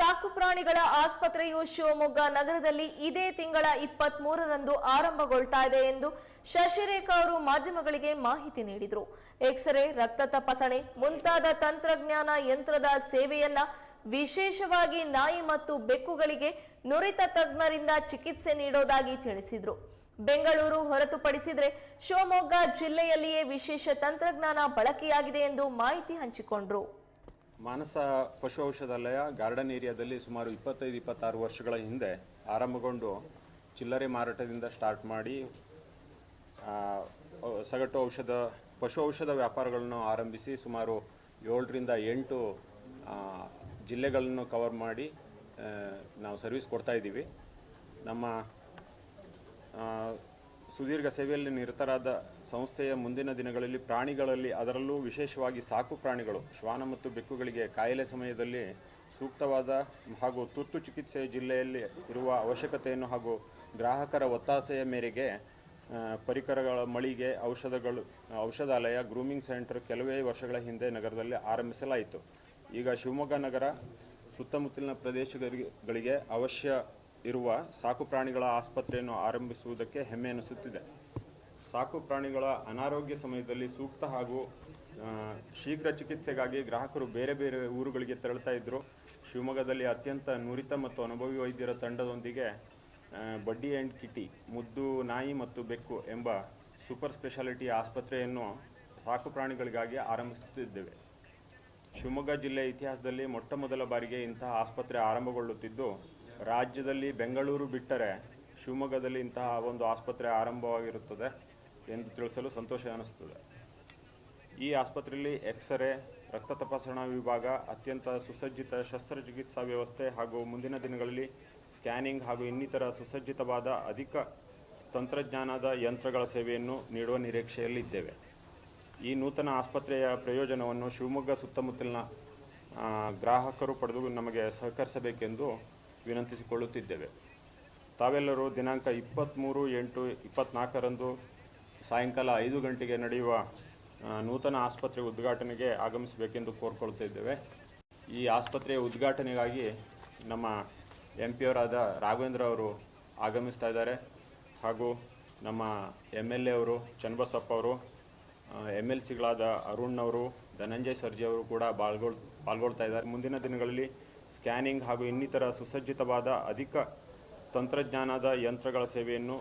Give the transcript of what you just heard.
ಸಾಕು ಪ್ರಾಣಿಗಳ ಆಸ್ಪತ್ರೆಯು ಶಿವಮೊಗ್ಗ ನಗರದಲ್ಲಿ ಇದೇ ತಿಂಗಳ ಇಪ್ಪತ್ತ್ ಮೂರರಂದು ಆರಂಭಗೊಳ್ತಾ ಇದೆ ಎಂದು ಶಶಿರೇಖಾ ಅವರು ಮಾಧ್ಯಮಗಳಿಗೆ ಮಾಹಿತಿ ನೀಡಿದರು. ಎಕ್ಸ್ರೇ ರಕ್ತ ತಪಾಸಣೆ ಮುಂತಾದ ತಂತ್ರಜ್ಞಾನ ಯಂತ್ರದ ಸೇವೆಯನ್ನ ವಿಶೇಷವಾಗಿ ನಾಯಿ ಮತ್ತು ಬೆಕ್ಕುಗಳಿಗೆ ನುರಿತ ತಜ್ಞರಿಂದ ಚಿಕಿತ್ಸೆ ನೀಡೋದಾಗಿ ತಿಳಿಸಿದರು. ಬೆಂಗಳೂರು ಹೊರತುಪಡಿಸಿದರೆ ಶಿವಮೊಗ್ಗ ಜಿಲ್ಲೆಯಲ್ಲಿಯೇ ವಿಶೇಷ ತಂತ್ರಜ್ಞಾನ ಬಳಕೆಯಾಗಿದೆ ಎಂದು ಮಾಹಿತಿ ಹಂಚಿಕೊಂಡರು. ಮಾನಸ ಪಶು ಔಷಧಾಲಯ ಗಾರ್ಡನ್ ಏರಿಯಾದಲ್ಲಿ ಸುಮಾರು ಇಪ್ಪತ್ತೈದು, ಇಪ್ಪತ್ತಾರು ವರ್ಷಗಳ ಹಿಂದೆ ಆರಂಭಗೊಂಡು ಚಿಲ್ಲರೆ ಮಾರಾಟದಿಂದ ಸ್ಟಾರ್ಟ್ ಮಾಡಿ ಸಗಟು ಔಷಧ, ಪಶು ಔಷಧ ವ್ಯಾಪಾರಗಳನ್ನು ಆರಂಭಿಸಿ ಸುಮಾರು ಏಳರಿಂದ ಎಂಟು ಜಿಲ್ಲೆಗಳನ್ನು ಕವರ್ ಮಾಡಿ ನಾವು ಸರ್ವಿಸ್ ಕೊಡ್ತಾ ಇದ್ದೀವಿ. ನಮ್ಮ ಸುದೀರ್ಘ ಸೇವೆಯಲ್ಲಿ ನಿರತರಾದ ಸಂಸ್ಥೆಯ ಮುಂದಿನ ದಿನಗಳಲ್ಲಿ ಪ್ರಾಣಿಗಳಲ್ಲಿ ಅದರಲ್ಲೂ ವಿಶೇಷವಾಗಿ ಸಾಕು ಪ್ರಾಣಿಗಳು, ಶ್ವಾನ ಮತ್ತು ಬೆಕ್ಕುಗಳಿಗೆ ಕಾಯಿಲೆ ಸಮಯದಲ್ಲಿ ಸೂಕ್ತವಾದ ಹಾಗೂ ತುರ್ತು ಚಿಕಿತ್ಸೆ ಜಿಲ್ಲೆಯಲ್ಲಿ ಇರುವ ಅವಶ್ಯಕತೆಯನ್ನು ಹಾಗೂ ಗ್ರಾಹಕರ ಒತ್ತಾಸೆಯ ಮೇರೆಗೆ ಪರಿಕರಗಳ ಮಳಿಗೆ, ಔಷಧಗಳು, ಔಷಧಾಲಯ, ಗ್ರೂಮಿಂಗ್ ಸೆಂಟರ್ ಕೆಲವೇ ವರ್ಷಗಳ ಹಿಂದೆ ನಗರದಲ್ಲಿ ಆರಂಭಿಸಲಾಯಿತು. ಈಗ ಶಿವಮೊಗ್ಗ ನಗರ ಸುತ್ತಮುತ್ತಲಿನ ಪ್ರದೇಶಗಳಿಗೆ ಅವಶ್ಯ ಇರುವ ಸಾಕು ಪ್ರಾಣಿಗಳ ಆಸ್ಪತ್ರೆಯನ್ನು ಆರಂಭಿಸುವುದಕ್ಕೆ ಹೆಮ್ಮೆ ಅನಿಸುತ್ತಿದೆ ಸಾಕು ಪ್ರಾಣಿಗಳ ಅನಾರೋಗ್ಯ ಸಮಯದಲ್ಲಿ ಸೂಕ್ತ ಹಾಗೂ ಶೀಘ್ರ ಚಿಕಿತ್ಸೆಗಾಗಿ ಗ್ರಾಹಕರು ಬೇರೆ ಬೇರೆ ಊರುಗಳಿಗೆ ತೆರಳುತ್ತಾ ಇದ್ದರು ಶಿವಮೊಗ್ಗದಲ್ಲಿ ಅತ್ಯಂತ ನುರಿತ ಮತ್ತು ಅನುಭವಿ ವೈದ್ಯರ ತಂಡದೊಂದಿಗೆ ಬಡ್ಡಿ ಆ್ಯಂಡ್ ಕಿಟಿ, ಮುದ್ದು ನಾಯಿ ಮತ್ತು ಬೆಕ್ಕು ಎಂಬ ಸೂಪರ್ ಸ್ಪೆಷಾಲಿಟಿ ಆಸ್ಪತ್ರೆಯನ್ನು ಸಾಕು ಪ್ರಾಣಿಗಳಿಗಾಗಿ ಆರಂಭಿಸುತ್ತಿದ್ದೇವೆ. ಶಿವಮೊಗ್ಗ ಜಿಲ್ಲೆಯ ಇತಿಹಾಸದಲ್ಲಿ ಮೊಟ್ಟ ಮೊದಲ ಬಾರಿಗೆ ಇಂತಹ ಆಸ್ಪತ್ರೆ ಆರಂಭಗೊಳ್ಳುತ್ತಿದ್ದು ರಾಜ್ಯದಲ್ಲಿ ಬೆಂಗಳೂರು ಬಿಟ್ಟರೆ ಶಿವಮೊಗ್ಗದಲ್ಲಿ ಇಂತಹ ಒಂದು ಆಸ್ಪತ್ರೆ ಆರಂಭವಾಗಿರುತ್ತದೆ ಎಂದು ತಿಳಿಸಲು ಸಂತೋಷ ಅನಿಸುತ್ತದೆ ಈ ಆಸ್ಪತ್ರೆಯಲ್ಲಿ ಎಕ್ಸ್ರೇ, ರಕ್ತ ತಪಾಸಣಾ ವಿಭಾಗ, ಅತ್ಯಂತ ಸುಸಜ್ಜಿತ ಶಸ್ತ್ರಚಿಕಿತ್ಸಾ ವ್ಯವಸ್ಥೆ ಹಾಗೂ ಮುಂದಿನ ದಿನಗಳಲ್ಲಿ ಸ್ಕ್ಯಾನಿಂಗ್ ಹಾಗೂ ಇನ್ನಿತರ ಸುಸಜ್ಜಿತವಾದ ಅಧಿಕ ತಂತ್ರಜ್ಞಾನದ ಯಂತ್ರಗಳ ಸೇವೆಯನ್ನು ನೀಡುವ ನಿರೀಕ್ಷೆಯಲ್ಲಿದ್ದೇವೆ. ಈ ನೂತನ ಆಸ್ಪತ್ರೆಯ ಪ್ರಯೋಜನವನ್ನು ಶಿವಮೊಗ್ಗ ಸುತ್ತಮುತ್ತಲಿನ ಗ್ರಾಹಕರು ಪಡೆದು ನಮಗೆ ಸಹಕರಿಸಬೇಕೆಂದು ವಿನಂತಿಸಿಕೊಳ್ಳುತ್ತಿದ್ದೇವೆ. ತಾವೆಲ್ಲರೂ ದಿನಾಂಕ ಇಪ್ಪತ್ತ್ಮೂರು ಎಂಟು ಇಪ್ಪತ್ತ್ನಾಲ್ಕರಂದು ಸಾಯಂಕಾಲ ಐದು ಗಂಟೆಗೆ ನಡೆಯುವ ನೂತನ ಆಸ್ಪತ್ರೆ ಉದ್ಘಾಟನೆಗೆ ಆಗಮಿಸಬೇಕೆಂದು ಕೋರ್ಕೊಳ್ತಿದ್ದೇವೆ ಈ ಆಸ್ಪತ್ರೆಯ ಉದ್ಘಾಟನೆಗಾಗಿ ನಮ್ಮ ಎಂ ಪಿಯವರಾದ ರಾಘವೇಂದ್ರ ಅವರು ಆಗಮಿಸ್ತಾ ಇದ್ದಾರೆ. ಹಾಗೂ ನಮ್ಮ ಎಂ ಎಲ್ ಎ ಅವರು ಚನ್ನಬಸಪ್ಪ ಅವರು ಎಂ ಎಲ್ ಸಿಗಳಾದ ಅರುಣ್ ಅವರು, ಧನಂಜಯ್ ಸರ್ಜಿ ಅವರು ಕೂಡ ಪಾಲ್ಗೊಳ್ ಪಾಲ್ಗೊಳ್ತಾ ಇದ್ದಾರೆ. ಮುಂದಿನ ದಿನಗಳಲ್ಲಿ ಸ್ಕ್ಯಾನಿಂಗ್ ಹಾಗೂ ಇನ್ನಿತರ ಸುಸಜ್ಜಿತವಾದ ಅಧಿಕ ತಂತ್ರಜ್ಞಾನದ ಯಂತ್ರಗಳ ಸೇವೆಯನ್ನು